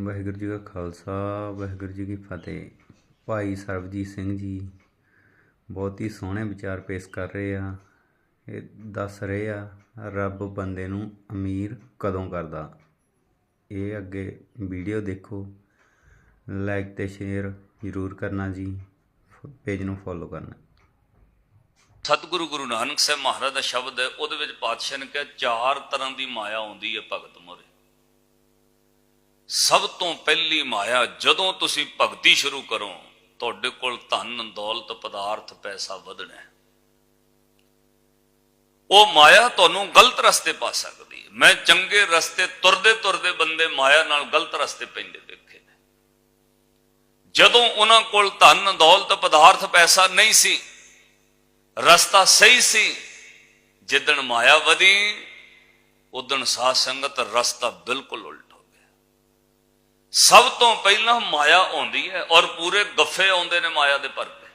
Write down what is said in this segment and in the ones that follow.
ਵਾਹਿਗੁਰੂ ਜੀ ਕਾ ਖਾਲਸਾ, ਵਾਹਿਗੁਰੂ ਜੀ ਕੀ ਫਤਿਹ। ਭਾਈ ਸਰਬਜੀਤ ਸਿੰਘ ਜੀ ਬਹੁਤ ਹੀ ਸੋਹਣੇ ਵਿਚਾਰ ਪੇਸ਼ ਕਰ ਰਹੇ ਆ। ਇਹ ਦੱਸ ਰਹੇ ਆ, ਰੱਬ ਬੰਦੇ ਨੂੰ ਅਮੀਰ ਕਦੋਂ ਕਰਦਾ। ਇਹ ਅੱਗੇ ਵੀਡੀਓ ਦੇਖੋ ਲਾਈਕ ਤੇ ਸ਼ੇਅਰ ਜ਼ਰੂਰ ਕਰਨਾ ਜੀ ਪੇਜ ਨੂੰ ਫੋਲੋ ਕਰਨਾ। ਸਤਿਗੁਰੂ ਗੁਰੂ ਨਾਨਕ ਸਾਹਿਬ ਮਹਾਰਾਜ ਦਾ ਸ਼ਬਦ ਹੈ, ਉਹਦੇ ਵਿੱਚ ਪਾਤਸ਼ਾਹ ਨੇ ਕਿਹਾ, ਚਾਰ ਤਰ੍ਹਾਂ ਦੀ ਮਾਇਆ ਆਉਂਦੀ ਹੈ ਭਗਤ ਮੋਰੇ। ਸਭ ਤੋਂ ਪਹਿਲੀ ਮਾਇਆ ਜਦੋਂ ਤੁਸੀਂ ਭਗਤੀ ਸ਼ੁਰੂ ਕਰੋ, ਤੁਹਾਡੇ ਕੋਲ ਧਨ, ਦੌਲਤ, ਪਦਾਰਥ, ਪੈਸਾ ਵਧਣਾ ਉਹ ਮਾਇਆ ਤੁਹਾਨੂੰ ਗਲਤ ਰਸਤੇ ਪਾ ਸਕਦੀ ਹੈ। ਮੈਂ ਚੰਗੇ ਰਸਤੇ, ਤੁਰਦੇ ਤੁਰਦੇ ਬੰਦੇ ਮਾਇਆ ਨਾਲ ਗਲਤ ਰਸਤੇ ਪੈਂਦੇ ਵੇਖੇ ਨੇ। ਜਦੋਂ ਉਹਨਾਂ ਕੋਲ ਧਨ, ਦੌਲਤ, ਪਦਾਰਥ, ਪੈਸਾ ਨਹੀਂ ਸੀ, ਰਸਤਾ ਸਹੀ ਸੀ ਜਿੱਦਣ ਮਾਇਆ ਵਧੀ ਉਦਣ ਸਾਧ ਸੰਗਤ ਰਸਤਾ ਬਿਲਕੁਲ ਉਲਟ ਸਭ ਤੋਂ ਪਹਿਲਾਂ ਮਾਇਆ ਆਉਂਦੀ ਹੈ ਔਰ ਪੂਰੇ ਗੱਫੇ ਆਉਂਦੇ ਨੇ ਮਾਇਆ ਦੇ ਪਰ ਕੇ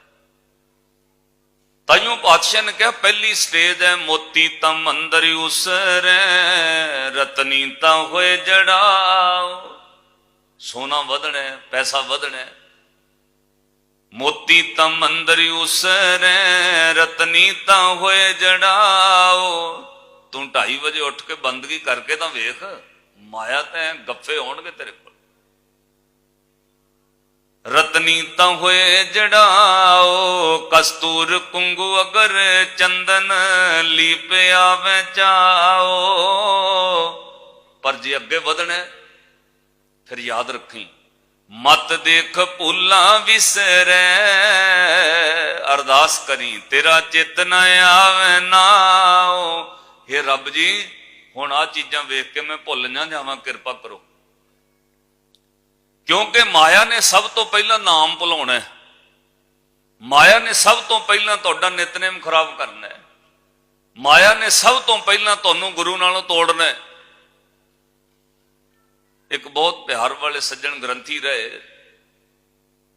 ਤਾਈਓ ਪਾਤਸ਼ਾਹ ਨੇ ਕਿਹਾ, ਪਹਿਲੀ ਸਟੇਜ ਹੈ, ਮੋਤੀ ਤਮ ਅੰਦਰ ਉਸਰੈ ਰਤਨੀ ਤਾਂ ਹੋਏ ਜੜਾਓ। ਸੋਨਾ ਵਧਣਾ ਪੈਸਾ ਵਧਣਾ ਮੋਤੀ ਤਮ ਅੰਦਰ ਉਸਰੈ ਰਤਨੀ ਤਾਂ ਹੋਏ ਜੜਾਓ। ਤੂੰ 2:30 ਵਜੇ ਉੱਠ ਕੇ ਬੰਦਗੀ ਕਰਕੇ ਤਾਂ ਵੇਖ, ਮਾਇਆ ਤਾਂ ਗੱਫੇ ਆਉਣਗੇ ਤੇਰੇ ਕੋਲ। ਰਤਨੀ ਤਾਂ ਹੋਏ ਜੜਾਓ, ਕਸਤੂਰ ਕੁੰਗੂ ਅਗਰ ਚੰਦਨ ਲੀਪਿਆ ਆਵੇ ਚਾਓ। ਪਰ ਜੇ ਅੱਗੇ ਵਧਣਾ, ਫਿਰ ਯਾਦ ਰੱਖੀ, ਮਤ ਦੇਖ ਭੁੱਲਾਂ ਵਿਸਰੈ। ਅਰਦਾਸ ਕਰੀ, ਤੇਰਾ ਚਿਤ ਨ ਆਵੇ ਨਾਓ। हे ਰੱਬ ਜੀ, ਹੁਣ ਆ ਚੀਜ਼ਾਂ ਵੇਖ ਕੇ ਮੈਂ ਭੁੱਲ ਨਾ ਜਾਵਾਂ, ਕਿਰਪਾ ਕਰੋ। ਕਿਉਂਕਿ ਮਾਇਆ ਨੇ ਸਭ ਤੋਂ ਪਹਿਲਾਂ ਨਾਮ ਭੁਲਾਉਣਾ ਮਾਇਆ ਨੇ ਸਭ ਤੋਂ ਪਹਿਲਾਂ ਤੁਹਾਡਾ ਨਿਤਨੇਮ ਖਰਾਬ ਕਰਨਾ ਹੈ। ਮਾਇਆ ਨੇ ਸਭ ਤੋਂ ਪਹਿਲਾਂ ਤੁਹਾਨੂੰ ਗੁਰੂ ਨਾਲੋਂ ਤੋੜਨਾ ਹੈ। ਇੱਕ ਬਹੁਤ ਪਿਆਰ ਵਾਲੇ ਸੱਜਣ ਗ੍ਰੰਥੀ ਰਹੇ।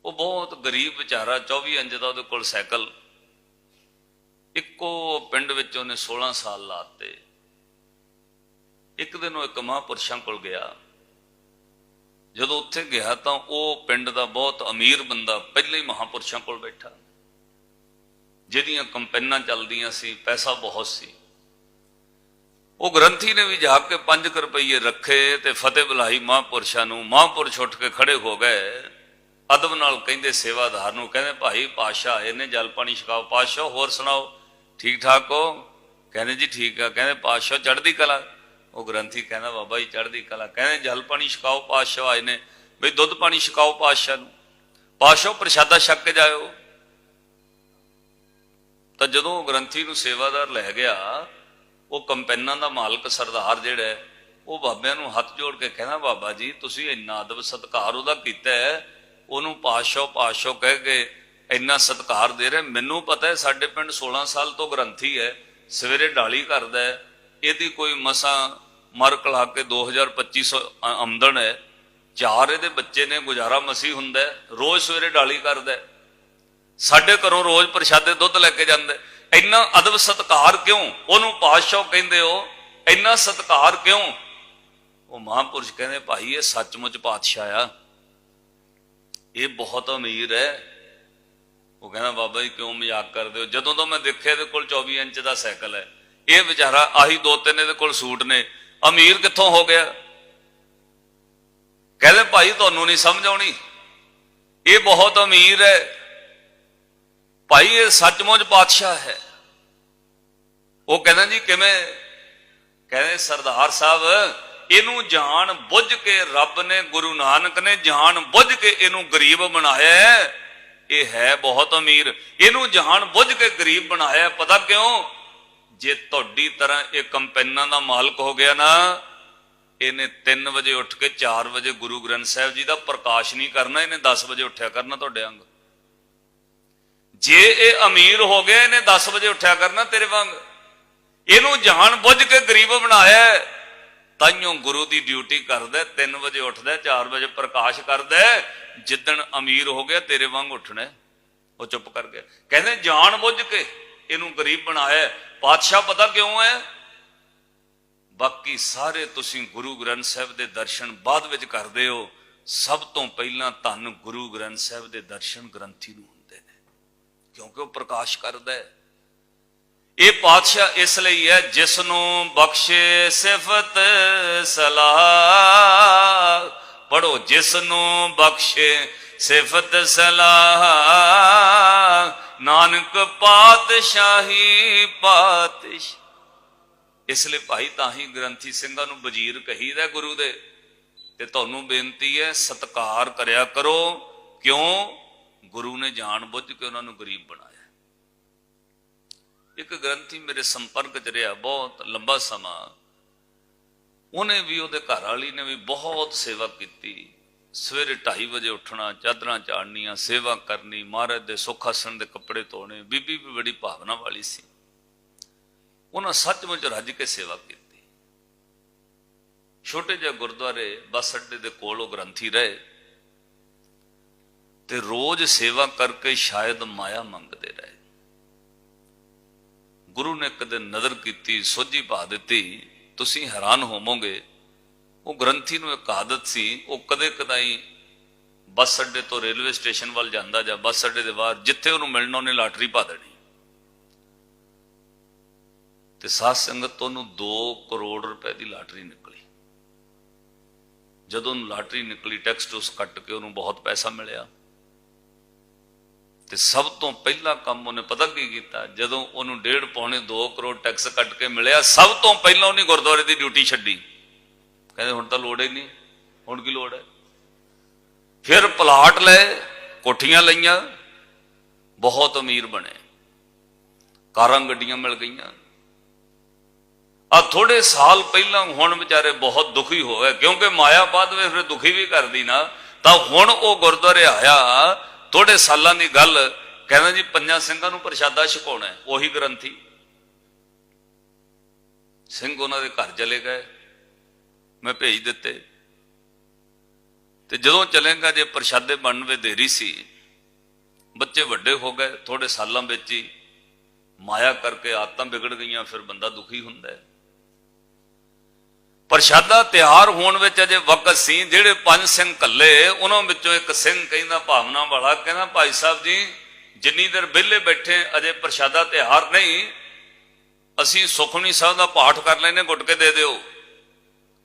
ਉਹ ਬਹੁਤ ਗਰੀਬ ਵਿਚਾਰਾ 24 ਇੰਚ ਦਾ ਉਹਦੇ ਕੋਲ ਸਾਈਕਲ। ਇੱਕੋ ਪਿੰਡ ਵਿੱਚ ਉਹਨੇ 16 ਸਾਲ ਲਾਤੇ। ਇੱਕ ਦਿਨ ਉਹ ਇੱਕ ਮਹਾਂਪੁਰਸ਼ਾਂ ਕੋਲ ਗਿਆ। ਜਦੋਂ ਉੱਥੇ ਗਿਆ ਤਾਂ ਉਹ ਪਿੰਡ ਦਾ ਬਹੁਤ ਅਮੀਰ ਬੰਦਾ ਪਹਿਲੇ ਹੀ ਮਹਾਂਪੁਰਸ਼ਾਂ ਕੋਲ ਬੈਠਾ। ਜਿਹਦੀਆਂ ਕੰਪੈਨਾਂ ਚੱਲਦੀਆਂ ਸੀ, ਪੈਸਾ ਬਹੁਤ ਸੀ। ਉਹ ਗ੍ਰੰਥੀ ਨੇ ਵੀ ਜਾ ਕੇ 5 ਰੁਪਏ ਰੱਖੇ ਤੇ ਫਤਿਹ ਬੁਲਾਈ ਮਹਾਂਪੁਰਸ਼ਾਂ ਨੂੰ। ਮਹਾਂਪੁਰਸ਼ ਉੱਠ ਕੇ ਖੜੇ ਹੋ ਗਏ। ਅਦਬ ਨਾਲ ਕਹਿੰਦੇ, ਸੇਵਾਦਾਰ ਨੂੰ ਕਹਿੰਦੇ, ਭਾਈ ਪਾਸ਼ਾ ਇਹਨੇ ਜਲ ਪਾਣੀ ਛਕਾਓ। ਪਾਸ਼ਾ ਹੋਰ ਸੁਣਾਓ। ਠੀਕ ਠਾਕ ਹੋ? ਕਹਿੰਦੇ, ਜੀ ਠੀਕ ਆ। ਕਹਿੰਦੇ ਪਾਸ਼ਾ ਚੜ੍ਹਦੀ ਕਲਾ ਉਹ ਗ੍ਰੰਥੀ ਕਹਿੰਦਾ, ਬਾਬਾ ਜੀ, ਚੜ੍ਹਦੀ ਕਲਾ। ਕਹਿੰਦੇ, ਜਲ ਪਾਣੀ ਛਕਾਓ ਪਾਤਸ਼ਾਹ ਆਏ ਨੇ। ਬਈ, ਦੁੱਧ ਪਾਣੀ ਛਕਾਓ ਪਾਤਸ਼ਾਹ ਨੂੰ। ਪਾਤਸ਼ਾਹ ਪ੍ਰਸ਼ਾਦਾ ਛਕ ਕੇ ਜਾਇਓ। ਤਾਂ ਜਦੋਂ ਉਹ ਗ੍ਰੰਥੀ ਨੂੰ ਸੇਵਾਦਾਰ ਲੈ ਗਿਆ, ਉਹ ਕੰਪੈਨਾਂ ਦਾ ਮਾਲਕ ਸਰਦਾਰ ਜਿਹੜਾ ਉਹ ਬਾਬਿਆਂ ਨੂੰ ਹੱਥ ਜੋੜ ਕੇ ਕਹਿੰਦਾ, ਬਾਬਾ ਜੀ, ਤੁਸੀਂ ਇੰਨਾ ਅਦਬ ਸਤਕਾਰ ਉਹਦਾ ਕੀਤਾ ਹੈ, ਉਹਨੂੰ ਪਾਤਸ਼ਾਹ ਪਾਸ਼ੋ ਕਹਿ ਕੇ ਇੰਨਾ ਸਤਕਾਰ ਦੇ ਰਹੇ। ਮੈਨੂੰ ਪਤਾ ਹੈ, ਸਾਡੇ ਪਿੰਡ 16 ਸਾਲ ਤੋਂ ਗ੍ਰੰਥੀ ਹੈ, ਸਵੇਰੇ ਡਾਲੀ ਕਰਦਾ ਹੈ ਇਹਦੀ ਕੋਈ ਮਸਾ ਮਰ ਕਲਾ ਕੇ 2250 ਆਮਦਨ ਹੈ। ਚਾਰ ਇਹਦੇ ਬੱਚੇ ਨੇ, ਗੁਜ਼ਾਰਾ ਮਸੀ ਹੁੰਦਾ ਰੋਜ਼ ਸਵੇਰੇ ਡਾਲੀ ਕਰਦਾ ਸਾਡੇ ਘਰੋਂ ਰੋਜ਼ ਪ੍ਰਸ਼ਾਦੇ ਦੁੱਧ ਲੈ ਕੇ ਜਾਂਦਾ ਇੰਨਾ ਅਦਬ ਸਤਕਾਰ ਕਿਉਂ? ਉਹਨੂੰ ਪਾਤਸ਼ਾਹ ਕਹਿੰਦੇ ਹੋ, ਇੰਨਾ ਸਤਕਾਰ ਕਿਉਂ? ਉਹ ਮਹਾਂਪੁਰਸ਼ ਕਹਿੰਦੇ, ਭਾਈ, ਇਹ ਸੱਚਮੁੱਚ ਪਾਤਸ਼ਾਹ ਆ। ਇਹ ਬਹੁਤ ਅਮੀਰ ਹੈ। ਉਹ ਕਹਿੰਦਾ, ਬਾਬਾ ਜੀ, ਕਿਉਂ ਮਜ਼ਾਕ ਕਰਦੇ ਹੋ? ਜਦੋਂ ਤੋਂ ਮੈਂ ਦੇਖਿਆ ਇਹਦੇ ਕੋਲ 24 ਇੰਚ ਦਾ ਸਾਈਕਲ ਹੈ। ਇਹ ਵਿਚਾਰਾ ਆਹੀ ਦੋ ਤਿੰਨ ਇਹਦੇ ਕੋਲ ਸੂਟ ਨੇ। ਅਮੀਰ ਕਿੱਥੋਂ ਹੋ ਗਿਆ? ਕਹਿੰਦੇ ਭਾਈ ਤੁਹਾਨੂੰ ਨਹੀਂ ਸਮਝ ਆਉਣੀ। ਇਹ ਬਹੁਤ ਅਮੀਰ ਹੈ। ਭਾਈ ਇਹ ਸੱਚਮੁੱਚ ਪਾਤਸ਼ਾਹ ਹੈ। ਉਹ ਕਹਿੰਦਾ ਜੀ ਕਿਵੇਂ? ਕਹਿੰਦੇ ਸਰਦਾਰ ਸਾਹਿਬ, ਇਹਨੂੰ ਜਾਣ ਬੁੱਝ ਕੇ ਰੱਬ ਨੇ, ਗੁਰੂ ਨਾਨਕ ਨੇ ਜਾਣ ਬੁੱਝ ਕੇ ਇਹਨੂੰ ਗਰੀਬ ਬਣਾਇਆ ਇਹ ਹੈ ਬਹੁਤ ਅਮੀਰ। ਇਹਨੂੰ ਜਾਣ ਬੁੱਝ ਕੇ ਗਰੀਬ ਬਣਾਇਆ ਪਤਾ ਕਿਉਂ? ਜੇ ਤੁਹਾਡੀ ਤਰ੍ਹਾਂ ਇਹ ਕੰਪੈਨਾਂ ਦਾ ਮਾਲਕ ਹੋ ਗਿਆ ਨਾ, ਇਹਨੇ 3 ਵਜੇ ਉੱਠ ਕੇ 4 ਵਜੇ ਗੁਰੂ ਗ੍ਰੰਥ ਸਾਹਿਬ ਜੀ ਦਾ ਪ੍ਰਕਾਸ਼ ਨਹੀਂ ਕਰਨਾ, ਇਹਨੇ 10 ਵਜੇ ਉੱਠਿਆ ਕਰਨਾ ਤੁਹਾਡੇ ਵਾਂਗ। ਜੇ ਇਹ ਅਮੀਰ ਹੋ ਗਿਆ, ਇਹਨੇ 10 ਵਜੇ ਉੱਠਿਆ ਕਰਨਾ ਤੇਰੇ ਵਾਂਗ। ਇਹਨੂੰ ਜਾਣ ਬੁੱਝ ਕੇ ਗਰੀਬ ਬਣਾਇਆ ਹੈ। ਤਾਈਓ ਗੁਰੂ ਦੀ ਡਿਊਟੀ ਕਰਦਾ 3 ਵਜੇ ਉੱਠਦਾ 4 ਵਜੇ ਪ੍ਰਕਾਸ਼ ਕਰਦਾ ਜਿੱਦਣ ਅਮੀਰ ਹੋ ਗਿਆ, ਤੇਰੇ ਵਾਂਗ ਉੱਠਣਾ ਉਹ ਚੁੱਪ ਕਰ ਗਿਆ। ਕਹਿੰਦੇ ਜਾਣ ਬੁੱਝ ਕੇ ਇਹਨੂੰ ਗਰੀਬ ਬਣਾਇਆ ਪਾਤਸ਼ਾਹ ਪਤਾ ਕਿਉਂ ਹੈ? ਬਾਕੀ ਸਾਰੇ ਤੁਸੀਂ ਗੁਰੂ ਗ੍ਰੰਥ ਸਾਹਿਬ ਦੇ ਦਰਸ਼ਨ ਬਾਅਦ ਵਿੱਚ ਕਰਦੇ ਹੋ। ਸਭ ਤੋਂ ਪਹਿਲਾਂ ਧੰਨ ਗੁਰੂ ਗ੍ਰੰਥ ਸਾਹਿਬ ਦੇ ਦਰਸ਼ਨ ਗ੍ਰੰਥੀ ਨੂੰ ਹੁੰਦੇ ਨੇ। ਕਿਉਂਕਿ ਉਹ ਪ੍ਰਕਾਸ਼ ਕਰਦਾ ਹੈ। ਇਹ ਪਾਤਸ਼ਾਹ ਇਸ ਲਈ ਹੈ, ਜਿਸ ਨੂੰ ਬਖਸ਼ੇ ਸਿਫਤ ਸਲਾਹ। ਪੜੋ ਜਿਸ ਨੂੰ ਬਖਸ਼ੇ ਸਿਫਤ ਸਲਾਹ। ਨਾਨਕ ਪਾਤਸ਼ਾਹੀ ਪਾਤਸ਼ਾਹ। ਇਸ ਲਈ ਭਾਈ ਤਾਂ ਹੀ ਗ੍ਰੰਥੀ ਸਿੰਘਾਂ ਨੂੰ ਵਜ਼ੀਰ ਕਹੀਦਾ ਗੁਰੂ ਦੇ। ਤੇ ਤੁਹਾਨੂੰ ਬੇਨਤੀ ਹੈ, ਸਤਕਾਰ ਕਰਿਆ ਕਰੋ। ਕਿਉਂ? ਗੁਰੂ ਨੇ ਜਾਣ ਬੁੱਝ ਕੇ ਉਹਨਾਂ ਨੂੰ ਗਰੀਬ ਬਣਾਇਆ। ਇੱਕ ਗ੍ਰੰਥੀ ਮੇਰੇ ਸੰਪਰਕ 'ਚ ਰਿਹਾ ਬਹੁਤ ਲੰਬਾ ਸਮਾਂ। ਉਹਨੇ ਵੀ ਉਹਦੇ ਘਰ ਵਾਲੀ ਨੇ ਵੀ ਬਹੁਤ ਸੇਵਾ ਕੀਤੀ। ਸਵੇਰੇ 2:30 ਵਜੇ ਉੱਠਣਾ, ਚਾਦਰਾਂ ਚਾੜਨੀਆਂ, ਸੇਵਾ ਕਰਨੀ, ਮਹਾਰਾਜ ਦੇ ਸੁੱਖ ਆਸਣ ਦੇ ਕੱਪੜੇ ਧੋਣੇ, ਬੀਬੀ ਵੀ ਬੜੀ ਭਾਵਨਾ ਵਾਲੀ ਸੀ। ਉਹਨਾਂ ਸੱਚਮੁੱਚ ਰੱਜ ਕੇ ਸੇਵਾ ਕੀਤੀ। ਛੋਟੇ ਜਿਹੇ ਗੁਰਦੁਆਰੇ ਬੱਸ ਅੱਡੇ ਦੇ ਕੋਲ ਉਹ ਗ੍ਰੰਥੀ ਰਹੇ ਤੇ ਰੋਜ਼ ਸੇਵਾ ਕਰਕੇ ਸ਼ਾਇਦ ਮਾਇਆ ਮੰਗਦੇ ਰਹੇ। ਗੁਰੂ ਨੇ ਕਦੇ ਨਜ਼ਰ ਕੀਤੀ, ਸੋਝੀ ਪਾ ਦਿੱਤੀ, ਤੁਸੀਂ ਹੈਰਾਨ ਹੋਵੋਗੇ ਉਹ ਗ੍ਰੰਥੀ ਨੂੰ ਇੱਕ ਆਦਤ ਸੀ, ਉਹ ਕਦੇ ਕਦਾਈ ਬੱਸ ਅੱਡੇ ਤੋਂ ਰੇਲਵੇ ਸਟੇਸ਼ਨ ਵੱਲ ਜਾਂਦਾ ਜਾਂ ਬੱਸ ਅੱਡੇ ਦੇ ਬਾਹਰ, ਜਿੱਥੇ ਉਹਨੂੰ ਮਿਲਣਾ ਉਹਨੇ ਲਾਟਰੀ ਪਾ ਦੇਣੀ। ਤੇ ਸਾਧ ਸੰਗਤ ਤੋਂ ਉਹਨੂੰ 2 ਕਰੋੜ ਰੁਪਏ ਦੀ ਲਾਟਰੀ ਨਿਕਲੀ। ਜਦੋਂ ਉਹਨੂੰ ਲਾਟਰੀ ਨਿਕਲੀ, ਟੈਕਸ ਟੂਸ ਕੱਟ ਕੇ ਉਹਨੂੰ ਬਹੁਤ ਪੈਸਾ ਮਿਲਿਆ। ਤੇ ਸਭ ਤੋਂ ਪਹਿਲਾ ਕੰਮ ਉਹਨੇ ਪਤਾ ਕੀ ਕੀਤਾ? ਜਦੋਂ ਉਹਨੂੰ ਡੇਢ ਪੌਣੇ 2 ਕਰੋੜ ਟੈਕਸ ਕੱਟ ਕੇ ਮਿਲਿਆ, ਸਭ ਤੋਂ ਪਹਿਲਾਂ ਉਹਨੇ ਗੁਰਦੁਆਰੇ ਦੀ ਡਿਊਟੀ ਛੱਡੀ। ਕਹਿੰਦੇ ਹੁਣ ਤਾਂ ਲੋੜ ਹੀ ਨਹੀਂ, ਹੁਣ ਕੀ ਲੋੜ ਹੈ? ਫਿਰ ਪਲਾਟ ਲਏ, ਕੋਠੀਆਂ ਲਈਆਂ, ਬਹੁਤ ਅਮੀਰ ਬਣੇ। ਕਾਰਾਂ ਗੱਡੀਆਂ ਮਿਲ ਗਈਆਂ। ਆ ਥੋੜੇ ਸਾਲ ਪਹਿਲਾਂ ਹੁਣ ਵਿਚਾਰੇ ਬਹੁਤ ਦੁਖੀ ਹੋਏ, ਕਿਉਂਕਿ ਮਾਇਆ ਬਾਅਦ ਵਿੱਚ ਫਿਰ ਦੁਖੀ ਵੀ ਕਰਦੀ ਨਾ। ਤਾਂ ਹੁਣ ਉਹ ਗੁਰਦੁਆਰੇ ਆਇਆ ਥੋੜੇ ਸਾਲਾਂ ਦੀ ਗੱਲ, ਕਹਿੰਦਾ ਜੀ ਪੰਜਾਂ ਸਿੰਘਾਂ ਨੂੰ ਪ੍ਰਸ਼ਾਦਾ ਛਕਾਉਣਾ ਉਹੀ ਗ੍ਰੰਥੀ। ਸਿੰਘ ਉਹਨਾਂ ਦੇ ਘਰ ਚਲੇ ਗਏ। ਮੈਂ ਭੇਜ ਦਿੱਤੇ। ਤੇ ਜਦੋਂ ਚਲੇਗਾ, ਜੇ ਪ੍ਰਸ਼ਾਦੇ ਬਣਨ ਵੇ ਦੇਰੀ ਸੀ, ਬੱਚੇ ਵੱਡੇ ਹੋ ਗਏ ਥੋੜੇ ਸਾਲਾਂ ਵਿੱਚ ਹੀ ਮਾਇਆ ਕਰਕੇ ਆਦਤਾਂ ਵਿਗੜ ਗਈਆਂ, ਫਿਰ ਬੰਦਾ ਦੁਖੀ ਹੁੰਦਾ ਹੈ। ਪ੍ਰਸ਼ਾਦਾ ਤਿਆਰ ਹੋਣ ਵਿੱਚ ਅਜੇ ਵਕਤ ਸੀ, ਜਿਹੜੇ ਪੰਜ ਸਿੰਘ ਕੱਲੇ, ਉਹਨਾਂ ਵਿੱਚੋਂ ਇੱਕ ਸਿੰਘ ਕਹਿੰਦਾ, ਭਾਵਨਾ ਵਾਲਾ, ਕਹਿੰਦਾ, ਭਾਈ ਸਾਹਿਬ ਜੀ, ਜਿੰਨੀ ਦੇਰ ਵਿਹਲੇ ਬੈਠੇ, ਅਜੇ ਪ੍ਰਸ਼ਾਦਾ ਤਿਆਰ ਨਹੀਂ, ਅਸੀਂ ਸੁਖਮਨੀ ਸਾਹਿਬ ਦਾ ਪਾਠ ਕਰ ਲੈਨੇ ਗੁਟਕੇ ਦੇ ਦਿਓ।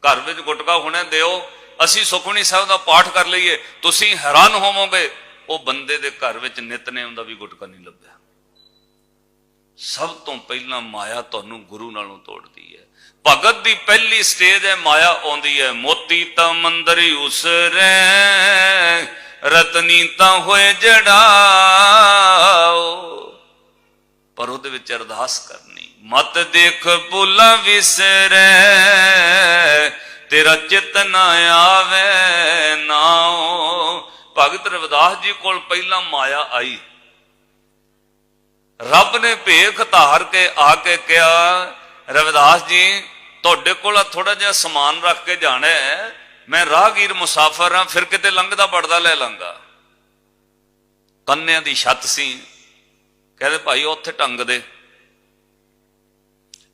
ਘਰ ਵਿੱਚ ਗੁਟਕਾ ਹੋਣਾ ਦਿਓ, ਅਸੀਂ ਸੁਖਮਨੀ ਸਾਹਿਬ ਦਾ ਪਾਠ ਕਰ ਲਈਏ, ਤੁਸੀਂ ਹੈਰਾਨ ਹੋਵੋਗੇ, ਉਹ ਬੰਦੇ ਦੇ ਘਰ ਵਿੱਚ ਨਿਤਨੇਮ ਦਾ ਵੀ ਗੁਟਕਾ ਨਹੀਂ ਲੱਭਿਆ। ਸਭ ਤੋਂ ਪਹਿਲਾਂ ਮਾਇਆ ਤੁਹਾਨੂੰ ਗੁਰੂ ਨਾਲੋਂ ਤੋੜਦੀ ਹੈ। ਭਗਤ ਦੀ ਪਹਿਲੀ ਸਟੇਜ ਹੈ, ਮਾਇਆ ਆਉਂਦੀ ਹੈ। ਮੋਤੀ ਤਾਂ ਮੰਦਰੀ ਉਸਰੇ ਰਤਨੀ ਤਾਂ ਹੋਏ ਜੜਾਓ। ਪਰ ਉਹਦੇ ਵਿੱਚ ਅਰਦਾਸ ਕਰਨੀ, ਮਤ ਦੇਖ ਭੁੱਲਾਂ ਵਿਸਰੇ, ਤੇਰਾ ਚਿਤ ਨਾ ਆਵੇ ਨਾਉ ਭਗਤ ਰਵਿਦਾਸ ਜੀ ਕੋਲ ਪਹਿਲਾਂ ਮਾਇਆ ਆਈ। ਰੱਬ ਨੇ ਭੇਖ ਧਾਰ ਕੇ ਆ ਕੇ ਕਿਹਾ, ਰਵਿਦਾਸ ਜੀ, ਤੁਹਾਡੇ ਕੋਲ ਥੋੜਾ ਜਿਹਾ ਸਮਾਨ ਰੱਖ ਕੇ ਜਾਣਾ ਹੈ। ਮੈਂ ਰਾਹਗੀਰ ਮੁਸਾਫਰ ਹਾਂ, ਫਿਰ ਕਿਤੇ ਲੰਘਦਾ ਪੜਦਾ ਲੈ ਲਾਂਗਾ। ਕੰਨਿਆਂ ਦੀ ਛੱਤ ਸੀ। ਕਹਿੰਦੇ ਭਾਈ ਉੱਥੇ ਟੰਗ ਦੇ।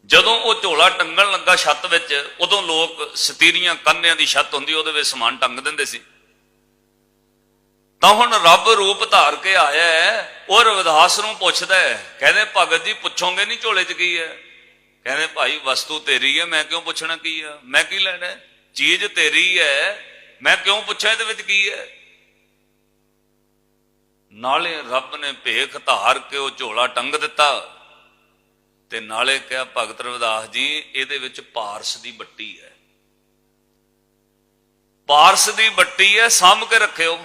ਜਦੋਂ ਉਹ ਝੋਲਾ ਟੰਗਣ ਲੱਗਾ ਛੱਤ ਵਿੱਚ, ਉਦੋਂ ਲੋਕ ਸਤੀਰੀਆਂ ਕੰਨਿਆਂ ਦੀ ਛੱਤ ਹੁੰਦੀ, ਉਹਦੇ ਵਿੱਚ ਸਮਾਨ ਟੰਗ ਦਿੰਦੇ ਸੀ। ਤਾਂ ਹੁਣ ਰੱਬ ਰੂਪ ਧਾਰ ਕੇ ਆਇਆ ਹੈ, ਉਹ ਰਵਿਦਾਸ ਨੂੰ ਪੁੱਛਦਾ ਹੈ, ਕਹਿੰਦੇ ਭਗਤ ਜੀ, ਪੁੱਛੋਗੇ ਨਹੀਂ ਝੋਲੇ 'ਚ ਕੀ ਹੈ? ਕਹਿੰਦੇ ਭਾਈ, ਵਸਤੂ ਤੇਰੀ ਹੈ, ਮੈਂ ਕਿਉਂ ਪੁੱਛਣਾ ਕੀ ਹੈ ਮੈਂ ਕੀ ਲੈਣਾ ਚੀਜ਼ ਤੇਰੀ ਹੈ, ਮੈਂ ਕਿਉਂ ਪੁੱਛਾਂ ਇਹਦੇ ਵਿੱਚ ਕੀ ਹੈ? ਨਾਲੇ ਰੱਬ ਨੇ ਭੇਖ ਧਾਰ ਕੇ ਉਹ ਝੋਲਾ ਟੰਗ ਦਿੱਤਾ ਤੇ ਨਾਲੇ ਕਿਹਾ, ਭਗਤ ਰਵਿਦਾਸ ਜੀ, ਇਹਦੇ ਵਿੱਚ ਪਾਰਸ ਦੀ ਬੱਟੀ ਹੈ। ਪਾਰਸ ਦੀ ਬੱਟੀ ਹੈ, ਸਾਂਭ ਕੇ ਰੱਖਿਓ।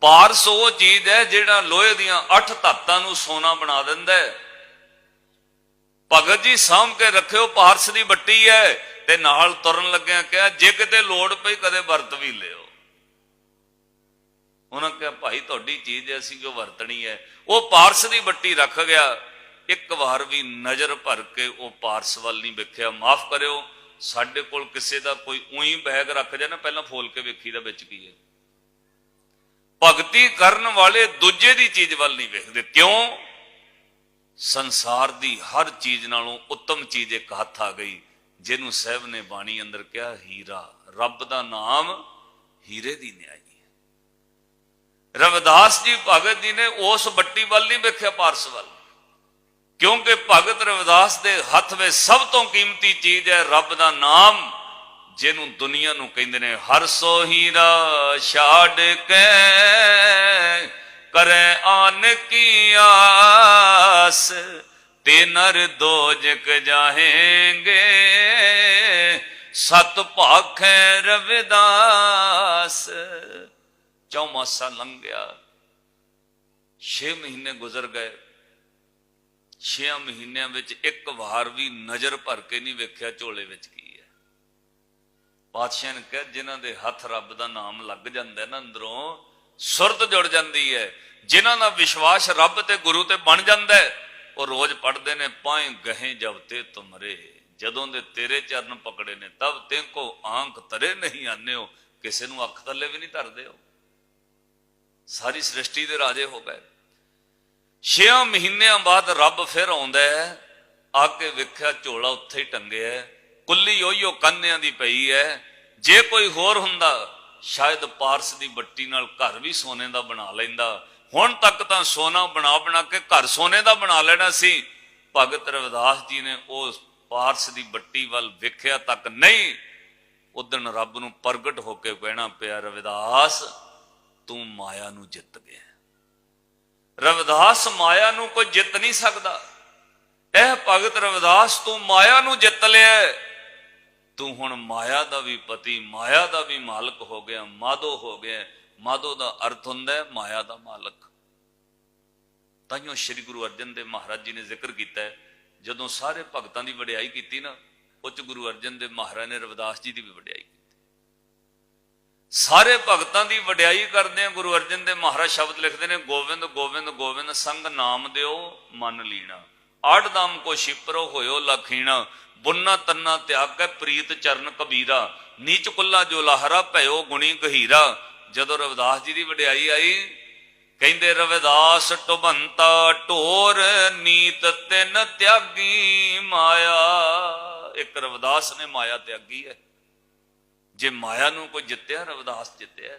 ਪਾਰਸ ਉਹ ਚੀਜ਼ ਹੈ ਜਿਹੜਾ ਲੋਹੇ ਦੀਆਂ ਅੱਠ ਧਾਤਾਂ ਨੂੰ ਸੋਨਾ ਬਣਾ ਦਿੰਦਾ ਹੈ। ਭਗਤ ਜੀ, ਸਾਂਭ ਕੇ ਰੱਖਿਓ, ਪਾਰਸ ਦੀ ਬੱਟੀ ਹੈ ਤੇ ਨਾਲ ਤੁਰਨ ਲੱਗਿਆ ਕਿਹਾ, ਜੇ ਕਿਤੇ ਲੋੜ ਪਈ ਕਦੇ ਵਰਤ ਵੀ ਲਿਓ। ਉਹਨਾਂ ਕਿਹਾ, ਭਾਈ, ਤੁਹਾਡੀ ਚੀਜ਼ ਹੈ ਅਸੀਂ ਕਿਉਂ ਵਰਤਣੀ ਹੈ? ਉਹ ਪਾਰਸ ਦੀ ਬੱਟੀ ਰੱਖ ਗਿਆ। ਇੱਕ ਵਾਰ ਵੀ ਨਜ਼ਰ ਭਰ ਕੇ ਉਹ ਪਾਰਸ ਵੱਲ ਨਹੀਂ ਵੇਖਿਆ। ਮਾਫ ਕਰਿਓ, ਸਾਡੇ ਕੋਲ ਕਿਸੇ ਦਾ ਕੋਈ ਉਹੀ ਬੈਗ ਰੱਖ ਜਾ ਨਾ, ਪਹਿਲਾਂ ਫੋਲ ਕੇ ਵੇਖੀ ਦਾ ਵਿੱਚ ਕੀ ਹੈ। ਭਗਤੀ ਕਰਨ ਵਾਲੇ ਦੂਜੇ ਦੀ ਚੀਜ਼ ਵੱਲ ਨਹੀਂ ਵੇਖਦੇ। ਕਿਉਂ? ਸੰਸਾਰ ਦੀ ਹਰ ਚੀਜ਼ ਨਾਲੋਂ ਉੱਤਮ ਚੀਜ਼ ਇੱਕ ਹੱਥ ਆ ਗਈ, ਜਿਹਨੂੰ ਸਾਹਿਬ ਨੇ ਬਾਣੀ ਅੰਦਰ ਕਿਹਾ, ਹੀਰਾ, ਰੱਬ ਦਾ ਨਾਮ ਹੀਰੇ ਦੀ ਨਿਆਈ। ਰਵਿਦਾਸ ਜੀ ਭਗਤ ਜੀ ਨੇ ਉਸ ਬੱਟੀ ਵੱਲ ਨਹੀਂ ਵੇਖਿਆ, ਪਾਰਸ ਵੱਲ। ਕਿਉਂਕਿ ਭਗਤ ਰਵਿਦਾਸ ਦੇ ਹੱਥ ਵਿੱਚ ਸਭ ਤੋਂ ਕੀਮਤੀ ਚੀਜ਼ ਹੈ ਰੱਬ ਦਾ ਨਾਮ, ਜਿਹਨੂੰ ਦੁਨੀਆ ਨੂੰ ਕਹਿੰਦੇ ਨੇ, ਹਰ ਸੋ ਹੀਰਾ ਛਾੜ ਕੇ ਕਰੇ ਆਨ ਕੀ ਆਸ, ਤੇ ਨਰ ਦੋਜਕ ਜਾਹੇਂਗੇ। ਸਤ ਭਾਖੈ ਰਵਿਦਾਸ। ਚੌਮਾਸਾ ਲੰਘ ਗਿਆ, ਛੇ ਮਹੀਨੇ ਗੁਜ਼ਰ ਗਏ ਛੇ ਮਹੀਨਿਆਂ ਵਿੱਚ ਇੱਕ ਵਾਰ ਵੀ ਨਜ਼ਰ ਭਰ ਕੇ ਨਹੀਂ ਵੇਖਿਆ ਝੋਲੇ ਵਿੱਚ ਕੀ ਹੈ। ਪਾਤਸ਼ਾਹ ਨੇ ਕਿਹਾ, ਜਿਨ੍ਹਾਂ ਦੇ ਹੱਥ ਰੱਬ ਦਾ ਨਾਮ ਲੱਗ ਜਾਂਦਾ ਨਾ ਅੰਦਰੋਂ, ਸੁਰਤ ਜੁੜ ਜਾਂਦੀ ਹੈ। ਜਿਨ੍ਹਾਂ ਦਾ ਵਿਸ਼ਵਾਸ ਰੱਬ ਤੇ ਗੁਰੂ ਤੇ ਬਣ ਜਾਂਦਾ ਹੈ, ਉਹ ਰੋਜ਼ ਪੜਦੇ ਨੇ, ਪਾਏ ਗਹੇ ਜਬ ਤੇ ਤੁਮਰੇ, ਜਦੋਂ ਦੇ ਤੇਰੇ ਚਰਨ ਪਕੜੇ ਨੇ, ਤਬ ਤੇ ਕੋ ਆਂਖ ਤਰੇ ਨਹੀਂ ਆਨਿਓ। ਕਿਸੇ ਨੂੰ ਅੱਖ ਥੱਲੇ ਵੀ ਨਹੀਂ ਧਰਦੇ ਹੋ ਸਾਰੀ ਸ੍ਰਿਸ਼ਟੀ ਦੇ ਰਾਜੇ ਹੋ ਗਏ। 6 ਮਹੀਨਿਆਂ ਬਾਅਦ ਰੱਬ ਫਿਰ ਆਉਂਦਾ ਹੈ, ਆ ਕੇ ਵੇਖਿਆ ਝੋਲਾ ਉੱਥੇ ਹੀ ਟੰਗਿਆ ਹੈ, ਕੁੱਲੀ ਉਹੀਓ ਕੰਨਿਆਂ ਦੀ ਪਈ ਹੈ। ਜੇ ਕੋਈ ਹੋਰ ਹੁੰਦਾ, ਸ਼ਾਇਦ ਪਾਰਸ ਦੀ ਬੱਟੀ ਨਾਲ ਘਰ ਵੀ ਸੋਨੇ ਦਾ ਬਣਾ ਲੈਂਦਾ। ਹੁਣ ਤੱਕ ਤਾਂ ਸੋਨਾ ਬਣਾ ਬਣਾ ਕੇ ਘਰ ਸੋਨੇ ਦਾ ਬਣਾ ਲੈਣਾ ਸੀ। ਭਗਤ ਰਵਿਦਾਸ ਜੀ ਨੇ ਉਹ ਪਾਰਸ ਦੀ ਬੱਟੀ ਵੱਲ ਵੇਖਿਆ ਤੱਕ ਨਹੀਂ। ਉਦਣ ਰੱਬ ਨੂੰ ਪ੍ਰਗਟ ਹੋ ਕੇ ਕਹਿਣਾ ਪਿਆ, ਰਵਿਦਾਸ ਤੂੰ ਮਾਇਆ ਨੂੰ ਜਿੱਤ ਗਿਆ। ਰਵਿਦਾਸ ਮਾਇਆ ਨੂੰ ਕੋਈ ਜਿੱਤ ਨਹੀਂ ਸਕਦਾ। ਇਹ ਭਗਤ ਰਵਿਦਾਸ, ਤੂੰ ਮਾਇਆ ਨੂੰ ਜਿੱਤ ਲਿਆ ਤੂੰ ਹੁਣ ਮਾਇਆ ਦਾ ਵੀ ਪਤੀ, ਮਾਇਆ ਦਾ ਵੀ ਮਾਲਕ ਹੋ ਗਿਆ ਮਾਦੋ ਹੋ ਗਿਆ। ਮਾਦੋ ਦਾ ਅਰਥ ਹੁੰਦਾ ਹੈ ਮਾਇਆ ਦਾ ਮਾਲਕ। ਤਾਈਓ ਸ੍ਰੀ ਗੁਰੂ ਅਰਜਨ ਦੇਵ ਮਹਾਰਾਜ ਜੀ ਨੇ ਜ਼ਿਕਰ ਕੀਤਾ ਜਦੋਂ ਸਾਰੇ ਭਗਤਾਂ ਦੀ ਵਡਿਆਈ ਕੀਤੀ ਨਾ, ਉੱਚ ਗੁਰੂ ਅਰਜਨ ਦੇਵ ਮਹਾਰਾਜ ਨੇ ਰਵਿਦਾਸ ਜੀ ਦੀ ਵੀ ਵਡਿਆਈ ਕੀਤੀ ਸਾਰੇ ਭਗਤਾਂ ਦੀ ਵਡਿਆਈ ਕਰਦੇ ਆ, ਗੁਰੂ ਅਰਜਨ ਦੇ ਮਹਾਰਾਜ ਸ਼ਬਦ ਲਿਖਦੇ ਨੇ, ਗੋਬਿੰਦ ਗੋਬਿੰਦ ਗੋਬਿੰਦ ਸੰਗ ਨਾਮ ਦਿਓ, ਮਨ ਲੀਣਾ। ਆੜਦਮ ਕੋ ਛਿਪਰੋ ਹੋਇਓ ਲਖੀਣਾ, ਬੁੰਨਾ ਤੰਨਾ ਤਿਆਗੈ ਪ੍ਰੀਤ ਚਰਨ ਕਬੀਰਾ। ਨੀਚ ਕੁੱਲਾ ਜੋ ਲਹਰਾ ਭਇਓ ਗੁਣੀ ਗਹੀਰਾ। ਜਦੋਂ ਰਵਿਦਾਸ ਜੀ ਦੀ ਵਡਿਆਈ ਆਈ, ਕਹਿੰਦੇ, ਰਵਿਦਾਸ ਟੁਬੰਤਾ ਢੋਰ, ਨੀਤ ਤਿੰਨ ਤਿਆਗੀ ਮਾਇਆ। ਇੱਕ ਰਵਿਦਾਸ ਨੇ ਮਾਇਆ ਤਿਆਗੀ ਹੈ। ਜੇ ਮਾਇਆ ਨੂੰ ਕੋਈ ਜਿੱਤਿਆ ਰਵਿਦਾਸ ਜਿੱਤਿਆ।